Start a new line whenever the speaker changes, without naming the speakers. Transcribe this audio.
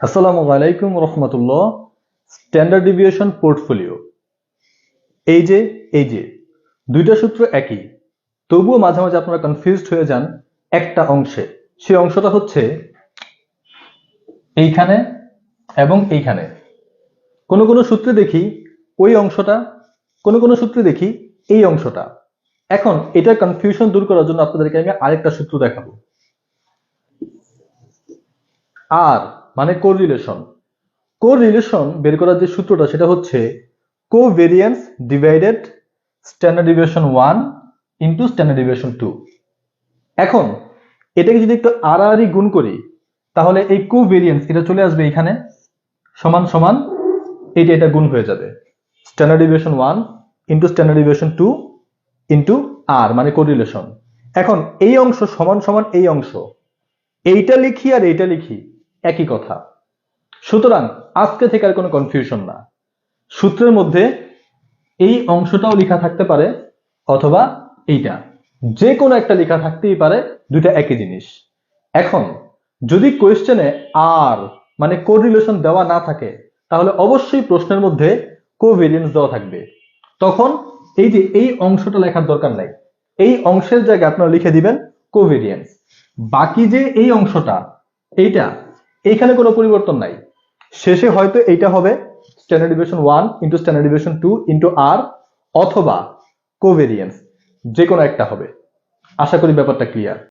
আসসালামু আলাইকুম রহমতুল্লাহ। Standard deviation portfolio এই যে এই যে, দুইটা সূত্র একই। তবুও মাঝে মাঝে আপনারা কনফিউজড হয়ে যান একটা অংশে। সেই অংশটা হচ্ছে এইখানে এবং এইখানে। কোনো কোনো সূত্রে দেখি ওই অংশটা, কোনো কোনো সূত্রে দেখি এই অংশটা। এখন এটা কনফিউশন দূর করার জন্য আপনাদেরকে আমি আরেকটা সূত্র দেখাবো। আর মানে কোরিলেশন কোরিলেশন বের করার যে সূত্রটা, সেটা হচ্ছে covariance divided standard deviation one into standard deviation two এখন, এটাকে যদি একটু আড়াআড়ি গুণ করি, তাহলে এই কোভেরিয়েন্স এটা চলে আসবে এখানে, সমান সমান এটা এটা গুণ হয়ে যাবে। Standard deviation one into standard deviation two into r মানে কোরিলেশন এখন, এই অংশ সমান সমান এই অংশ। এইটা লিখি আর এইটা লিখি। একই কথা। সুতরাং আজকে থেকে আর কোনো কনফিউশন না। সূত্রের মধ্যে এই অংশটাও লেখা থাকতে পারে, অথবা এইটা। যে কোনো একটা লেখা থাকতেই পারে, দুইটা একই জিনিস। এখন, যদি কোয়েশ্চেনে আর মানে কোরিলেশন দেওয়া না থাকে, তাহলে অবশ্যই প্রশ্নের মধ্যে কোভেরিয়েন্স দেওয়া থাকবে। তখন এই যে এই অংশটা লেখার দরকার নাই। এই অংশের জায়গায় আপনারা লিখে দিবেন কোভেরিয়েন্স বাকি যে এই অংশটা, এইটা এইখানে কোনো পরিবর্তন নাই। শেষে হয়তো এইটা হবে standard division one into standard division two into r অথবা কোভেরিয়েন্স যে কোনো একটা হবে। আশা করি ব্যাপারটা ক্লিয়ার